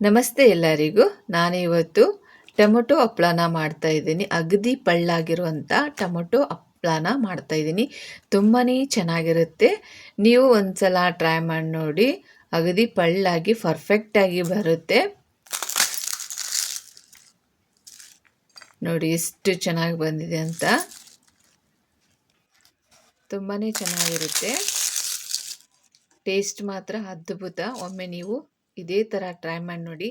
ನಮಸ್ತೆ ಎಲ್ಲರಿಗೂ. ನಾನು ಇವತ್ತು ಟೊಮೊಟೊ ಹಪ್ಪಳನ ಮಾಡ್ತಾ ಇದ್ದೀನಿ. ಅಗದಿ ಪಳ್ಳಾಗಿರುವಂಥ ಟೊಮೊಟೊ ಹಪ್ಳನ ಮಾಡ್ತಾ ಇದ್ದೀನಿ. ತುಂಬಾ ಚೆನ್ನಾಗಿರುತ್ತೆ. ನೀವು ಒಂದ್ಸಲ ಟ್ರೈ ಮಾಡಿ ನೋಡಿ. ಅಗದಿ ಪಳ್ಳಾಗಿ ಪರ್ಫೆಕ್ಟಾಗಿ ಬರುತ್ತೆ. ನೋಡಿ ಎಷ್ಟು ಚೆನ್ನಾಗಿ ಬಂದಿದೆ ಅಂತ. ತುಂಬಾ ಚೆನ್ನಾಗಿರುತ್ತೆ. ಟೇಸ್ಟ್ ಮಾತ್ರ ಅದ್ಭುತ. ಒಮ್ಮೆ ನೀವು ಇದೇ ಥರ ಟ್ರೈ ಮಾಡಿ ನೋಡಿ.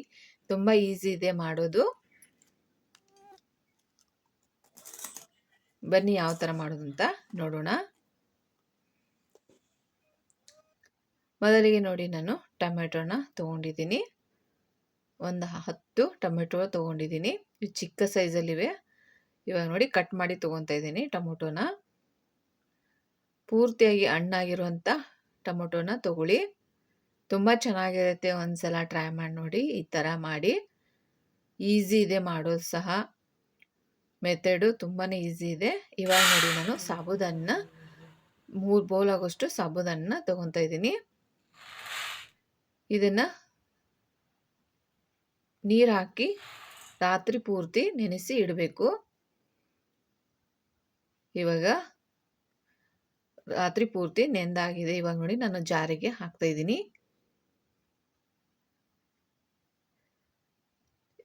ತುಂಬ ಈಸಿ ಇದೆ ಮಾಡೋದು. ಬನ್ನಿ ಯಾವ ಥರ ಮಾಡೋದು ಅಂತ ನೋಡೋಣ. ಮೊದಲಿಗೆ ನೋಡಿ ನಾನು ಟೊಮೆಟೊನ ತೊಗೊಂಡಿದ್ದೀನಿ. ಒಂದು ಹತ್ತು ಟೊಮೆಟೊ ತೊಗೊಂಡಿದ್ದೀನಿ. ಇವು ಚಿಕ್ಕ ಸೈಜಲ್ಲಿವೆ ಇವಾಗ ನೋಡಿ ಕಟ್ ಮಾಡಿ ತೊಗೊತಾ ಇದ್ದೀನಿ ಟೊಮೊಟೊನ ಪೂರ್ತಿಯಾಗಿ ಹಣ್ಣಾಗಿರುವಂಥ ಟೊಮೊಟೊನ ತೊಗೊಳ್ಳಿ. ತುಂಬ ಚೆನ್ನಾಗಿರುತ್ತೆ ಒಂದು ಸಲ ಟ್ರೈ ಮಾಡಿ ನೋಡಿ, ಈ ಥರ ಮಾಡಿ. ಈಸಿ ಇದೆ ಮಾಡೋದು ಸಹ. ಮೆಥಡು ತುಂಬಾ ಈಸಿ ಇದೆ. ಇವಾಗ ನೋಡಿ ನಾನು ಸಾಬುದನ್ನ, ಮೂರು ಬೌಲ್ ಆಗೋಷ್ಟು ಸಾಬುದನ್ನ ತೊಗೊತಾ ಇದ್ದೀನಿ. ಇದನ್ನು ನೀರು ಹಾಕಿ ರಾತ್ರಿ ಪೂರ್ತಿ ನೆನೆಸಿ ಇಡಬೇಕು. ಇವಾಗ ರಾತ್ರಿ ಪೂರ್ತಿ ನೆಂದಾಗಿದೆ. ಇವಾಗ ನೋಡಿ ನಾನು ಜಾರಿಗೆ ಹಾಕ್ತಾ ಇದ್ದೀನಿ.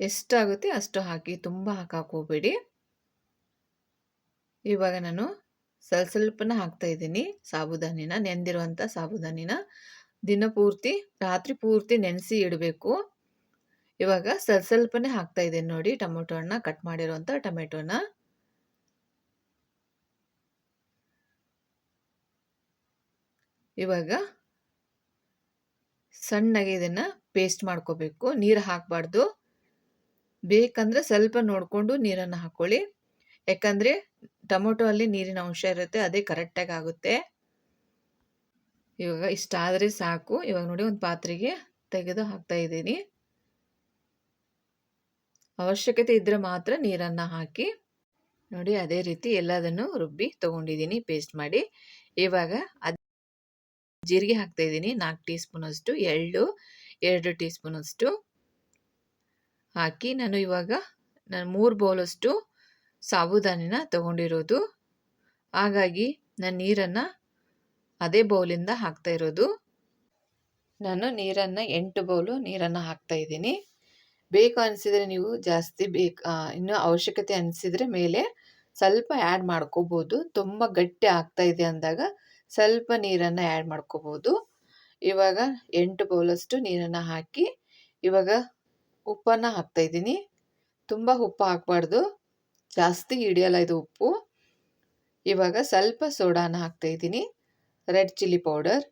ಎಷ್ಟಾಗುತ್ತೆ ಅಷ್ಟು ಹಾಕಿ ತುಂಬ ಹಾಕಕ್ಕೆ ಹೋಗಬೇಡಿ ಇವಾಗ ನಾನು ಸ್ವಲ್ಪ ಸ್ವಲ್ಪನ ಹಾಕ್ತಾ ಇದ್ದೀನಿ. ಸಾಬುದಾನಿನ ನೆಂದಿರುವಂಥ ಸಾಬುದಾನಿನ ದಿನ ಪೂರ್ತಿ, ರಾತ್ರಿ ಪೂರ್ತಿ ನೆನೆಸಿ ಇಡಬೇಕು. ಇವಾಗ ಸ್ವಲ್ಪ ಸ್ವಲ್ಪನೇ ಹಾಕ್ತಾ ಇದ್ದೀನಿ ನೋಡಿ, ಟೊಮೆಟೊ ಹಣ್ಣ ಕಟ್ ಮಾಡಿರುವಂಥ ಟೊಮೆಟೊನ. ಇವಾಗ ಸಣ್ಣಗೆ ಇದನ್ನು ಪೇಸ್ಟ್ ಮಾಡ್ಕೋಬೇಕು. ನೀರು ಹಾಕಬಾರ್ದು. ಬೇಕಂದ್ರೆ ಸ್ವಲ್ಪ ನೋಡಿಕೊಂಡು ನೀರನ್ನು ಹಾಕ್ಕೊಳ್ಳಿ ಯಾಕಂದರೆ ಟೊಮೊಟೊ ಅಲ್ಲಿ ನೀರಿನ ಅಂಶ ಇರುತ್ತೆ, ಅದೇ ಕರೆಕ್ಟಾಗಿ ಆಗುತ್ತೆ. ಇವಾಗ ಇಷ್ಟ ಆದರೆ ಸಾಕು. ಇವಾಗ ನೋಡಿ ಒಂದು ಪಾತ್ರೆಗೆ ತೆಗೆದು ಹಾಕ್ತಾ ಇದ್ದೀನಿ. ಅವಶ್ಯಕತೆ ಇದ್ದರೆ ಮಾತ್ರ ನೀರನ್ನು ಹಾಕಿ, ನೋಡಿ ಅದೇ ರೀತಿ ಎಲ್ಲದನ್ನು ರುಬ್ಬಿ ತೊಗೊಂಡಿದ್ದೀನಿ ಪೇಸ್ಟ್ ಮಾಡಿ. ಇವಾಗ ಅದ ಜೀರಿಗೆ ಹಾಕ್ತಾ ಇದ್ದೀನಿ, ನಾಲ್ಕು ಟೀ ಸ್ಪೂನಷ್ಟು ಎಳ್ಳು, ಎರಡು ಟೀ ಸ್ಪೂನಷ್ಟು ಹಾಕಿ ನಾನು ಇವಾಗ ನಾನು ಮೂರು ಬೌಲಷ್ಟು ಸಾಬುದಾನಿನ ತಗೊಂಡಿರೋದು. ಹಾಗಾಗಿ ನಾನು ನೀರನ್ನು ಅದೇ ಬೌಲಿಂದ ಹಾಕ್ತಾ ಇರೋದು. ನಾನು ನೀರನ್ನು ಎಂಟು ಬೌಲು ನೀರನ್ನು ಹಾಕ್ತಾ ಇದ್ದೀನಿ. ಬೇಕು ಅನಿಸಿದರೆ ನೀವು ಜಾಸ್ತಿ ಬೇಕು ಇನ್ನೂ ಅವಶ್ಯಕತೆ ಅನಿಸಿದರೆ ಮೇಲೆ ಸ್ವಲ್ಪ ಆ್ಯಡ್ ಮಾಡ್ಕೋಬೋದು. ತುಂಬ ಗಟ್ಟಿ ಆಗ್ತಾ ಇದೆ ಅಂದಾಗ ಸ್ವಲ್ಪ ನೀರನ್ನು ಆ್ಯಡ್ ಮಾಡ್ಕೋಬೋದು. ಇವಾಗ ಎಂಟು ಬೌಲಷ್ಟು ನೀರನ್ನು ಹಾಕಿ ಇವಾಗ ಉಪ್ಪನ್ನು ಇದ್ದೀನಿ ತುಂಬ ಉಪ್ಪು ಹಾಕ್ಬಾರ್ದು. ಜಾಸ್ತಿ ಹಿಡಿಯಲ್ಲ ಇದು ಉಪ್ಪು. ಇವಾಗ ಸ್ವಲ್ಪ ಸೋಡಾನ ಇದ್ದೀನಿ ರೆಡ್ ಚಿಲ್ಲಿ ಪೌಡರ್.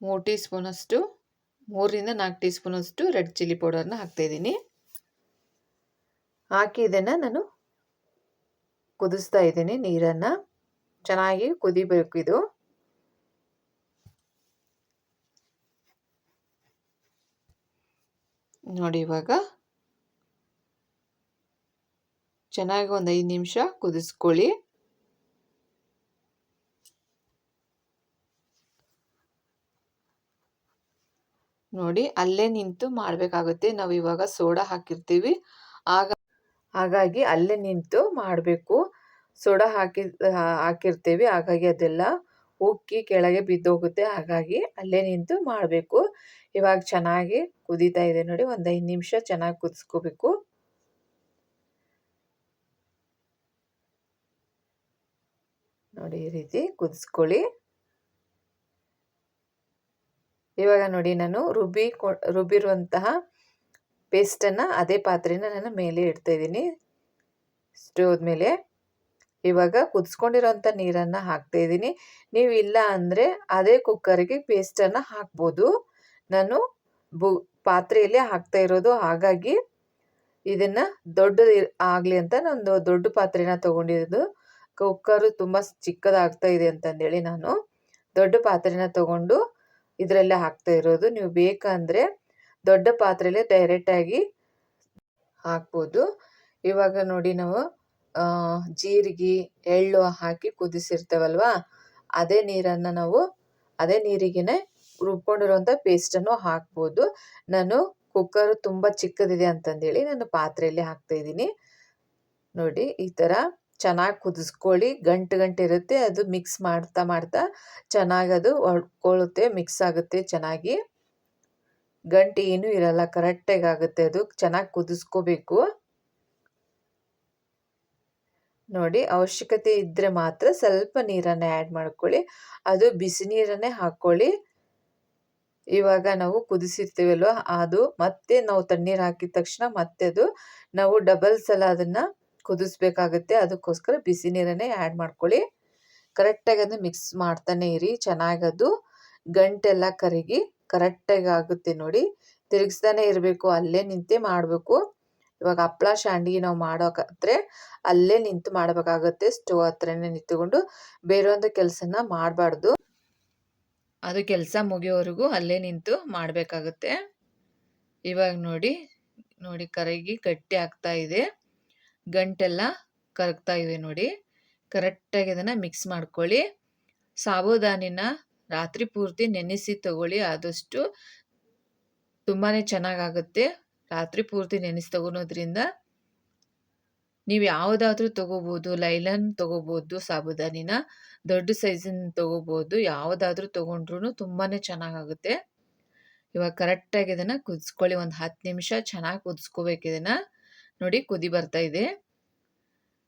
ಮೂರು ಟೀ ಸ್ಪೂನಷ್ಟು ಮೂರರಿಂದ ನಾಲ್ಕು ಟೀ ಸ್ಪೂನಷ್ಟು ರೆಡ್ ಚಿಲ್ಲಿ ಪೌಡರ್ನ ಇದ್ದೀನಿ ಹಾಕಿ ಇದನ್ನು ನಾನು ಕುದಿಸ್ತಾ ಇದ್ದೀನಿ ನೀರನ್ನು. ಚೆನ್ನಾಗಿ ಕುದಿಬೇಕು ಇದು. ನೋಡಿ ಇವಾಗ. ಚೆನ್ನಾಗಿ ಒಂದು ಐದು ನಿಮಿಷ ಕುದಿಸ್ಕೊಳ್ಳಿ. ನೋಡಿ ಅಲ್ಲೇ ನಿಂತು ಮಾಡಬೇಕಾಗುತ್ತೆ. ನಾವು ಇವಾಗ ಸೋಡಾ ಹಾಕಿರ್ತೀವಿ. ಆಗ ಹಾಗಾಗಿ ಅಲ್ಲೇ ನಿಂತು ಮಾಡಬೇಕು. ಸೋಡಾ ಹಾಕಿ, ಹಾಕಿರ್ತೀವಿ. ಹಾಗಾಗಿ ಅದೆಲ್ಲ ಉಕ್ಕಿ ಕೆಳಗೆ ಬಿದ್ದೋಗುತ್ತೆ. ಹಾಗಾಗಿ ಅಲ್ಲೇ ನಿಂತು ಮಾಡಬೇಕು. ಇವಾಗ ಚೆನ್ನಾಗಿ ಕುದೀತಾ ಇದೆ ನೋಡಿ, ಒಂದು ಐದು ನಿಮಿಷ ಚೆನ್ನಾಗಿ ಕುದಿಸ್ಕೋಬೇಕು. ನೋಡಿ, ಈ ರೀತಿ ಕುದಿಸ್ಕೊಳ್ಳಿ. ಇವಾಗ ನೋಡಿ, ನಾನು ರುಬ್ಬಿ ಕೊ, ರುಬ್ಬಿರುವಂತಹ ಪೇಸ್ಟನ್ನು ಅದೇ ಪಾತ್ರೆನ ನಾನು ಮೇಲೆ ಇಡ್ತಾ ಇದ್ದೀನಿ. ಮೇಲೆ. ಇವಾಗ ಕುದಿಸ್ಕೊಂಡಿರೋಂಥ ನೀರನ್ನು ಹಾಕ್ತಾ ಇದ್ದೀನಿ. ನೀವು ಇಲ್ಲ ಅಂದರೆ ಅದೇ ಕುಕ್ಕರಿಗೆ ಪೇಸ್ಟನ್ನು ಹಾಕ್ಬೋದು. ನಾನು ಬು, ಪಾತ್ರೆಯಲ್ಲಿ ಹಾಕ್ತಾ ಇರೋದು. ಹಾಗಾಗಿ ಇದನ್ನು ದೊಡ್ಡ ಆಗಲಿ ಅಂತ ನಾನು ದೊಡ್ಡ ಪಾತ್ರೆನ ತೊಗೊಂಡಿರೋದು. ಕುಕ್ಕರು ತುಂಬ ಚಿಕ್ಕದಾಗ್ತಾ ಇದೆ ಅಂತಂದೇಳಿ ನಾನು ದೊಡ್ಡ ಪಾತ್ರೆನ ತೊಗೊಂಡು ಇದರಲ್ಲೇ ಹಾಕ್ತಾ ಇರೋದು. ನೀವು ಬೇಕಂದರೆ ದೊಡ್ಡ ಪಾತ್ರೆಯಲ್ಲೇ ಡೈರೆಕ್ಟಾಗಿ ಹಾಕ್ಬೋದು. ಇವಾಗ ನೋಡಿ ನಾವು ಜೀರಿಗೆ, ಎಳ್ಳು ಹಾಕಿ ಕುದಿಸಿರ್ತೇವಲ್ವ? ಅದೇ ನೀರನ್ನು ನಾವು, ಅದೇ ನೀರಿಗೇ ರುಬ್ಕೊಂಡಿರುವಂಥ ಪೇಸ್ಟನ್ನು ಹಾಕ್ಬೋದು. ನಾನು ಕುಕ್ಕರು ತುಂಬ ಚಿಕ್ಕದಿದೆ ಅಂತಂದೇಳಿ ನಾನು ಪಾತ್ರೆಯಲ್ಲಿ ಹಾಕ್ತಾ ಇದ್ದೀನಿ. ನೋಡಿ, ಈ ಥರ ಚೆನ್ನಾಗಿ ಕುದಿಸ್ಕೊಳ್ಳಿ. ಗಂಟು ಗಂಟು ಇರುತ್ತೆ, ಅದು ಮಿಕ್ಸ್ ಮಾಡ್ತಾ ಮಾಡ್ತಾ ಚೆನ್ನಾಗಿ ಅದು ಒಡ್ಕೊಳ್ಳುತ್ತೆ ಮಿಕ್ಸ್ ಆಗುತ್ತೆ ಚೆನ್ನಾಗಿ. ಗಂಟು ಏನೂ ಇರಲ್ಲ ಕರೆಕ್ಟಾಗಿ ಆಗುತ್ತೆ ಅದು. ಚೆನ್ನಾಗಿ ಕುದಿಸ್ಕೋಬೇಕು. ನೋಡಿ, ಅವಶ್ಯಕತೆ ಇದ್ದರೆ ಮಾತ್ರ ಸ್ವಲ್ಪ ನೀರನ್ನು ಆ್ಯಡ್ ಮಾಡ್ಕೊಳ್ಳಿ. ಅದು ಬಿಸಿ ನೀರನ್ನೇ ಹಾಕ್ಕೊಳ್ಳಿ ಇವಾಗ ನಾವು ಕುದಿಸಿರ್ತೀವಲ್ವ, ಅದು ಮತ್ತೆ ನಾವು ತಣ್ಣೀರು ಹಾಕಿದ ತಕ್ಷಣ ಮತ್ತೆ ಅದು ನಾವು ಡಬಲ್ ಸಲ ಅದನ್ನು ಕುದಿಸ್ಬೇಕಾಗುತ್ತೆ. ಅದಕ್ಕೋಸ್ಕರ ಬಿಸಿ ನೀರನ್ನೇ ಆ್ಯಡ್ ಮಾಡ್ಕೊಳ್ಳಿ. ಕರೆಕ್ಟಾಗಿ ಅದನ್ನು ಮಿಕ್ಸ್ ಮಾಡ್ತಾನೆ ಇರಿ, ಚೆನ್ನಾಗಿ ಅದು ಗಂಟೆಲ್ಲ ಕರಗಿ ಕರೆಕ್ಟಾಗಿ ಆಗುತ್ತೆ ನೋಡಿ. ತಿರುಗಿಸ್ತಾನೆ ಇರಬೇಕು, ಅಲ್ಲೇ ನಿಂತೆ ಮಾಡಬೇಕು. ಇವಾಗ ಹಪ್ಪಳ ಸಂಡಿಗೆ ನಾವು ಮಾಡೋಕಾದ್ರೆ ಅಲ್ಲೇ ನಿಂತು ಮಾಡಬೇಕಾಗುತ್ತೆ. ಸ್ಟೋವ್ ಹತ್ರನೇ ನಿಂತುಕೊಂಡು ಬೇರೆ ಒಂದು ಕೆಲಸನ ಮಾಡಬಾರ್ದು. ಅದು ಕೆಲಸ ಮುಗಿಯೋವರೆಗೂ ಅಲ್ಲೇ ನಿಂತು ಮಾಡಬೇಕಾಗುತ್ತೆ. ಇವಾಗ ನೋಡಿ ನೋಡಿ ಕರಗಿ ಗಟ್ಟಿ ಆಗ್ತಾ ಇದೆ. ಗಂಟೆಲ್ಲ ಕರಗ್ತಾ ಇದೆ ನೋಡಿ. ಕರೆಕ್ಟಾಗಿ ಅದನ್ನು ಮಿಕ್ಸ್ ಮಾಡ್ಕೊಳ್ಳಿ. ಸಾಬುದಾನಿನ ರಾತ್ರಿ ಪೂರ್ತಿ ನೆನೆಸಿ ತಗೊಳ್ಳಿ ಆದಷ್ಟು ತುಂಬಾ ಚೆನ್ನಾಗಾಗುತ್ತೆ. ರಾತ್ರಿ ಪೂರ್ತಿ ನೆನೆಸಿ ತಗೊಳೋದ್ರಿಂದ ನೀವು ಯಾವುದಾದ್ರೂ ತೊಗೋಬೋದು, ಲೈಲನ್ ತೊಗೋಬೋದು, ಸಾಬುದಾನಿನ ದೊಡ್ಡ ಸೈಜಿನ ತೊಗೋಬೋದು, ಯಾವುದಾದ್ರೂ ತಗೊಂಡ್ರೂ ತುಂಬಾ ಚೆನ್ನಾಗಾಗುತ್ತೆ. ಇವಾಗ ಕರೆಕ್ಟಾಗಿ ಇದನ್ನು ಕುದಿಸ್ಕೊಳ್ಳಿ, ಒಂದು ಹತ್ತು ನಿಮಿಷ ಚೆನ್ನಾಗಿ ಕುದಿಸ್ಕೋಬೇಕು ಇದನ್ನು. ನೋಡಿ ಕುದಿ ಬರ್ತಾ ಇದೆ.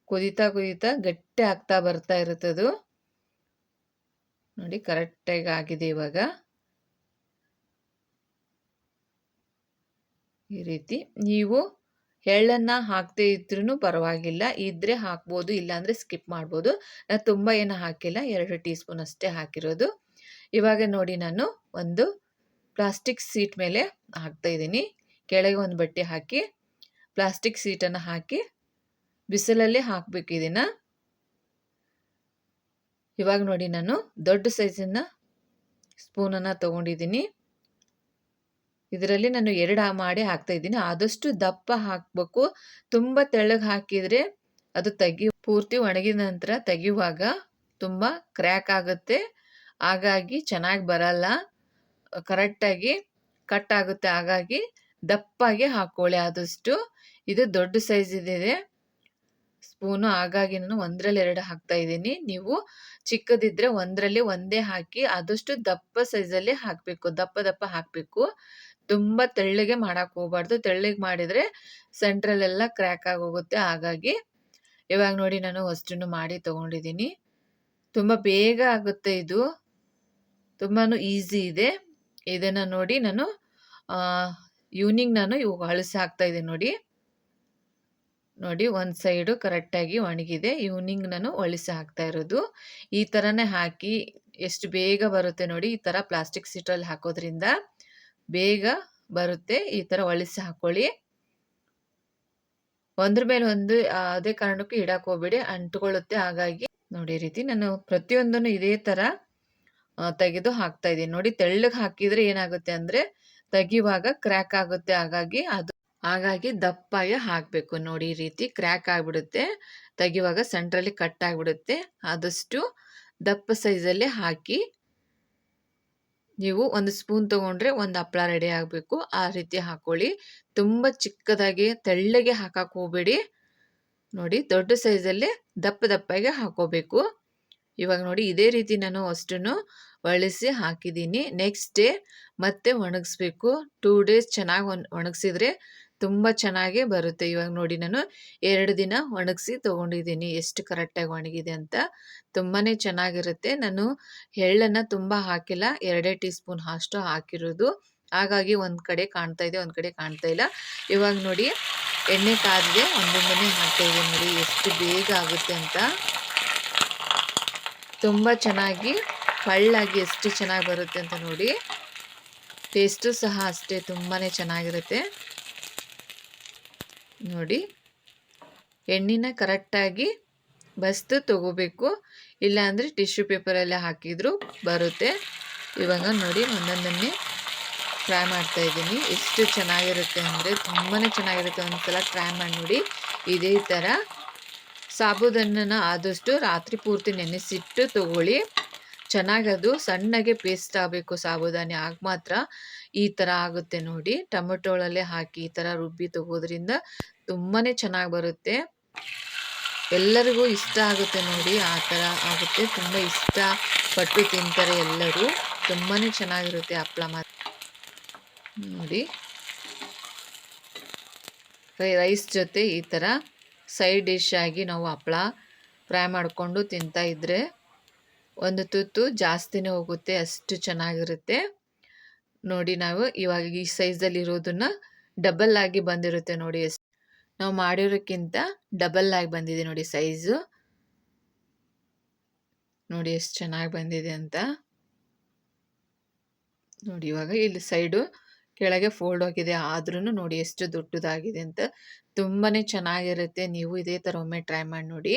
ಕುದಿತಾ ಕುದಿತಾ ಗಟ್ಟಿ ಆಗ್ತಾ ಬರ್ತಾ ಇರುತ್ತದು. ನೋಡಿ ಕರೆಕ್ಟಾಗಿ ಆಗಿದೆ ಇವಾಗ. ಈ ರೀತಿ. ನೀವು ಎಳ್ಳನ್ನು ಹಾಕದೇ ಇದ್ರೂ ಪರವಾಗಿಲ್ಲ. ಇದ್ದರೆ ಹಾಕ್ಬೋದು, ಇಲ್ಲಾಂದರೆ ಸ್ಕಿಪ್ ಮಾಡ್ಬೋದು. ನಾನು ತುಂಬ ಏನು ಹಾಕಿಲ್ಲ. ಎರಡು ಟೀ ಸ್ಪೂನ್ ಅಷ್ಟೇ ಹಾಕಿರೋದು. ಇವಾಗ ನೋಡಿ ನಾನು ಒಂದು ಪ್ಲಾಸ್ಟಿಕ್ ಸೀಟ್ ಮೇಲೆ ಹಾಕ್ತಾ ಇದ್ದೀನಿ. ಕೆಳಗೆ ಒಂದು ಬಟ್ಟೆ ಹಾಕಿ, ಪ್ಲಾಸ್ಟಿಕ್ ಸೀಟನ್ನು ಹಾಕಿ ಬಿಸಿಲಲ್ಲಿ ಹಾಕಬೇಕು ಇದನ್ನು. ಇವಾಗ ನೋಡಿ ನಾನು ದೊಡ್ಡ ಸೈಜನ್ನು ಸ್ಪೂನನ್ನು ತೊಗೊಂಡಿದ್ದೀನಿ. ಇದರಲ್ಲಿ ನಾನು ಎರಡು ಮಾಡಿ ಹಾಕ್ತಾ ಇದ್ದೀನಿ. ಆದಷ್ಟು ದಪ್ಪ ಹಾಕಬೇಕು. ತುಂಬ ತೆಳ್ಳಗೆ ಹಾಕಿದರೆ ಅದು ತೆಗಿ ಪೂರ್ತಿ ಒಣಗಿದ ನಂತರ ತೆಗೆಯುವಾಗ ತುಂಬ ಕ್ರ್ಯಾಕ್ ಆಗುತ್ತೆ. ಹಾಗಾಗಿ ಚೆನ್ನಾಗಿ ಬರಲ್ಲ. ಕರೆಕ್ಟಾಗಿ ಕಟ್ ಆಗುತ್ತೆ. ಹಾಗಾಗಿ ದಪ್ಪಾಗಿ ಹಾಕ್ಕೊಳ್ಳಿ ಆದಷ್ಟು. ಇದು ದೊಡ್ಡ ಸೈಜ್ ಇದೆ ಸ್ಪೂನು ಹಾಗಾಗಿ ನಾನು ಒಂದರಲ್ಲಿ ಎರಡು ಹಾಕ್ತಾ ಇದ್ದೀನಿ. ನೀವು ಚಿಕ್ಕದಿದ್ದರೆ ಒಂದರಲ್ಲಿ ಒಂದೇ ಹಾಕಿ ಆದಷ್ಟು ದಪ್ಪ ಸೈಜಲ್ಲಿ ಹಾಕಬೇಕು. ದಪ್ಪ ದಪ್ಪ ಹಾಕಬೇಕು. ತುಂಬ ತೆಳ್ಳಗೆ ಮಾಡಕ್ಕೆ ಹೋಗ್ಬಾರ್ದು. ತೆಳ್ಳಗೆ ಮಾಡಿದರೆ ಸೆಂಟ್ರಲ್ಲೆಲ್ಲ ಕ್ರ್ಯಾಕ್ ಆಗೋಗುತ್ತೆ ಹಾಗಾಗಿ ಇವಾಗ ನೋಡಿ ನಾನು ಅಷ್ಟನ್ನು ಮಾಡಿ ತೊಗೊಂಡಿದ್ದೀನಿ. ತುಂಬ ಬೇಗ ಆಗುತ್ತೆ ಇದು. ತುಂಬಾ ಈಸಿ ಇದೆ. ಇದನ್ನು ನೋಡಿ ನಾನು ಈವ್ನಿಂಗ್ ನಾನು ಇವಾಗ ಅಳಿಸಿ ಹಾಕ್ತಾ ಇದ್ದೀನಿ ನೋಡಿ. ನೋಡಿ ಒಂದು ಸೈಡು ಕರೆಕ್ಟಾಗಿ ಒಣಗಿದೆ. ಈವ್ನಿಂಗ್ ನಾನು ಒಳಿಸಿ ಹಾಕ್ತಾ ಇರೋದು. ಈ ಥರನೇ ಹಾಕಿ ಎಷ್ಟು ಬೇಗ ಬರುತ್ತೆ ನೋಡಿ ಈ ಥರ ಪ್ಲಾಸ್ಟಿಕ್ ಸೀಟಲ್ಲಿ ಹಾಕೋದ್ರಿಂದ ಬೇಗ ಬರುತ್ತೆ. ಈ ಥರ ಒಳಿಸಿ ಹಾಕ್ಕೊಳ್ಳಿ ಒಂದ್ರ ಮೇಲೆ ಒಂದು ಅದೇ ಕಾರಣಕ್ಕೂ ಇಡಕ್ಕೆ ಹೋಗ್ಬೇಡಿ. ಅಂಟ್ಕೊಳ್ಳುತ್ತೆ. ಹಾಗಾಗಿ ನೋಡಿ ರೀತಿ ನಾನು ಪ್ರತಿಯೊಂದನ್ನು ಇದೇ ಥರ ತೆಗೆದು ಹಾಕ್ತಾ ಇದ್ದೀನಿ. ನೋಡಿ ತೆಳ್ಳಗೆ ಹಾಕಿದರೆ ಏನಾಗುತ್ತೆ ಅಂದರೆ ತೆಗೆಯುವಾಗ ಕ್ರ್ಯಾಕ್ ಆಗುತ್ತೆ. ಹಾಗಾಗಿ ಅದು, ಹಾಗಾಗಿ ದಪ್ಪಾಗಿ ಹಾಕಬೇಕು. ನೋಡಿ ಈ ರೀತಿ ಕ್ರ್ಯಾಕ್ ಆಗಿಬಿಡುತ್ತೆ. ತೆಗೆಯುವಾಗ ಸೆಂಟ್ರಲ್ಲಿ ಕಟ್ ಆಗಿಬಿಡುತ್ತೆ. ಆದಷ್ಟು ದಪ್ಪ ಸೈಜಲ್ಲಿ ಹಾಕಿ ನೀವು ಒಂದು ಸ್ಪೂನ್ ತಗೊಂಡ್ರೆ ಒಂದು ಹಪ್ಪಳ ರೆಡಿ ಆಗಬೇಕು. ಆ ರೀತಿ ಹಾಕ್ಕೊಳ್ಳಿ ತುಂಬ ಚಿಕ್ಕದಾಗಿ ತೆಳ್ಳಗೆ ಹಾಕಕ್ಕೆ ಹೋಗಬೇಡಿ. ನೋಡಿ ದೊಡ್ಡ ಸೈಜಲ್ಲಿ ದಪ್ಪ ದಪ್ಪಗೆ ಹಾಕೋಬೇಕು. ಇವಾಗ ನೋಡಿ ಇದೇ ರೀತಿ ನಾನು ಅಷ್ಟನ್ನು ಒಳಿಸಿ ಹಾಕಿದ್ದೀನಿ. ನೆಕ್ಸ್ಟ್ ಡೇ ಮತ್ತೆ ಒಣಗಿಸ್ಬೇಕು. ಟೂ ಡೇಸ್ ಚೆನ್ನಾಗಿ ಒಣಗಿಸಿದ್ರೆ ತುಂಬ ಚೆನ್ನಾಗೇ ಬರುತ್ತೆ. ಇವಾಗ ನೋಡಿ ನಾನು ಎರಡು ದಿನ ಒಣಗಿಸಿ ತೊಗೊಂಡಿದ್ದೀನಿ. ಎಷ್ಟು ಕರೆಕ್ಟಾಗಿ ಒಣಗಿದೆ ಅಂತ. ತುಂಬಾ ಚೆನ್ನಾಗಿರುತ್ತೆ. ನಾನು ಎಳ್ಳನ್ನು ತುಂಬ ಹಾಕಿಲ್ಲ. ಎರಡೇ ಟೀ ಸ್ಪೂನ್ ಅಷ್ಟು ಹಾಕಿರೋದು. ಹಾಗಾಗಿ ಒಂದು ಕಡೆ ಕಾಣ್ತಾ ಇದೆ, ಒಂದು ಕಡೆ ಕಾಣ್ತಾ ಇಲ್ಲ. ಇವಾಗ ನೋಡಿ ಎಣ್ಣೆ ಕಾದಿದೆ. ಒಂದೊಂದನ್ನೇ ಹಾಕ್ತಾ ಇದೆ ನೋಡಿ ಎಷ್ಟು ಬೇಗ ಆಗುತ್ತೆ ಅಂತ. ತುಂಬ ಚೆನ್ನಾಗಿ, ಕಳ್ಳಾಗಿ ಎಷ್ಟು ಚೆನ್ನಾಗಿ ಬರುತ್ತೆ ಅಂತ ನೋಡಿ. ಟೇಸ್ಟು ಸಹ ಅಷ್ಟೇ. ತುಂಬಾ ಚೆನ್ನಾಗಿರುತ್ತೆ. ನೋಡಿ. ಎಣ್ಣೆನ ಕರೆಕ್ಟಾಗಿ ಬಸ್ತು ತಗೋಬೇಕು. ಇಲ್ಲಾಂದರೆ ಟಿಶ್ಯೂ ಪೇಪರೆಲ್ಲ ಹಾಕಿದರೂ ಬರುತ್ತೆ. ಇವಾಗ ನೋಡಿ ಒಂದೊಂದನ್ನೇ ಫ್ರೈ ಮಾಡ್ತಾ ಇದ್ದೀನಿ. ಎಷ್ಟು ಚೆನ್ನಾಗಿರುತ್ತೆ ಅಂದರೆ ತುಂಬಾ ಚೆನ್ನಾಗಿರುತ್ತೆ ಒಂದು ಸಲ ಟ್ರೈ ಮಾಡಿ ನೋಡಿ. ಇದೇ ಥರ ಸಾಬುದನ್ನ ಆದಷ್ಟು ರಾತ್ರಿ ಪೂರ್ತಿ ನೆನೆಸಿಟ್ಟು ತೊಗೊಳ್ಳಿ. ಚೆನ್ನಾಗದು, ಸಣ್ಣಗೆ ಪೇಸ್ಟ್ ಆಗಬೇಕು ಸಾಬುದಾನಿ. ಆಗ ಮಾತ್ರ ಈ ಥರ ಆಗುತ್ತೆ ನೋಡಿ. ಟೊಮೆಟೊ ಒಳಗೆ ಹಾಕಿ ಈ ಥರ ರುಬ್ಬಿ ತಗೋದ್ರಿಂದ ತುಂಬಾ ಚೆನ್ನಾಗಿ ಬರುತ್ತೆ. ಎಲ್ಲರಿಗೂ ಇಷ್ಟ ಆಗುತ್ತೆ ನೋಡಿ ಆ ಥರ ಆಗುತ್ತೆ. ತುಂಬ ಇಷ್ಟ ಪಟ್ಟು ತಿಂತಾರೆ ಎಲ್ಲರೂ. ತುಂಬಾ ಚೆನ್ನಾಗಿರುತ್ತೆ ಹಪ್ಪಳ ಮಾತ್ರ. ನೋಡಿ. ರೈಸ್ ಜೊತೆ ಈ ಥರ ಸೈಡ್ ಡಿಶ್ ಆಗಿ ನಾವು ಹಪ್ಪಳ ಫ್ರೈ ಮಾಡಿಕೊಂಡು ತಿಂತಾ ಇದ್ರೆ ಒಂದು ತುತ್ತು ಜಾಸ್ತಿನೇ ಹೋಗುತ್ತೆ, ಅಷ್ಟು ಚೆನ್ನಾಗಿರುತ್ತೆ. ನೋಡಿ ನಾವು ಇವಾಗ ಈ ಸೈಜಲ್ಲಿ ಇರೋದನ್ನ ಡಬಲ್ ಆಗಿ ಬಂದಿರುತ್ತೆ ನೋಡಿ ನಾವು ಮಾಡಿರೋಕ್ಕಿಂತ ಡಬಲ್ ಆಗಿ ಬಂದಿದೆ ನೋಡಿ ಸೈಜು ನೋಡಿ ಎಷ್ಟು ಚೆನ್ನಾಗಿ ಬಂದಿದೆ ಅಂತ. ನೋಡಿ ಇವಾಗ ಇಲ್ಲಿ ಸೈಡು ಕೆಳಗೆ ಫೋಲ್ಡ್ ಆಗಿದೆ ಆದ್ರೂ ನೋಡಿ ಎಷ್ಟು ದೊಡ್ಡದಾಗಿದೆ ಅಂತ. ತುಂಬಾ ಚೆನ್ನಾಗಿರುತ್ತೆ. ನೀವು ಇದೇ ಥರ ಒಮ್ಮೆ ಟ್ರೈ ಮಾಡಿ ನೋಡಿ.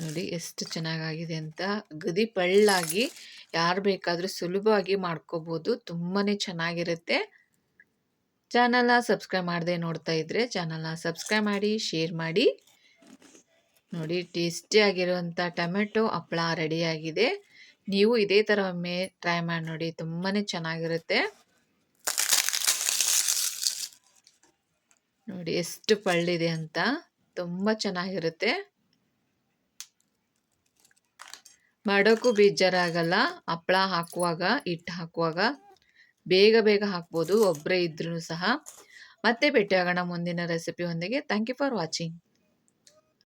ನೋಡಿ ಎಷ್ಟು ಚೆನ್ನಾಗಾಗಿದೆ ಅಂತ. ಗದಿ ಪಳ್ಳಾಗಿ ಯಾರು ಬೇಕಾದರೂ ಸುಲಭವಾಗಿ ಮಾಡ್ಕೋಬೋದು. ತುಂಬಾ ಚೆನ್ನಾಗಿರುತ್ತೆ. ಚಾನಲ್ನ ಸಬ್ಸ್ಕ್ರೈಬ್ ಮಾಡದೆ ನೋಡ್ತಾ ಇದ್ದರೆ ಚಾನಲ್ನ ಸಬ್ಸ್ಕ್ರೈಬ್ ಮಾಡಿ, ಶೇರ್ ಮಾಡಿ. ನೋಡಿ ಟೇಸ್ಟಿಯಾಗಿರುವಂಥ ಟೊಮೆಟೊ ಹಪ್ಪಳ ರೆಡಿಯಾಗಿದೆ. ನೀವು ಇದೇ ಥರ ಒಮ್ಮೆ ಟ್ರೈ ಮಾಡಿ ನೋಡಿ ತುಂಬಾ ಚೆನ್ನಾಗಿರುತ್ತೆ. ನೋಡಿ ಎಷ್ಟು ಪಳ್ಳಿದೆ ಅಂತ. ತುಂಬ ಚೆನ್ನಾಗಿರುತ್ತೆ. ಮಾಡೋಕ್ಕೂ ಬೇಜಾರಾಗಲ್ಲ, ಹಪ್ಪಳ ಹಾಕುವಾಗ, ಹಿಟ್ಟು ಹಾಕುವಾಗ ಬೇಗ ಬೇಗ ಹಾಕ್ಬೋದು ಒಬ್ಬರೇ ಇದ್ರೂ ಸಹ. ಮತ್ತೆ ಭೇಟಿಯಾಗೋಣ ಮುಂದಿನ ರೆಸಿಪಿ ಒಂದಿಗೆ. Thank you for watching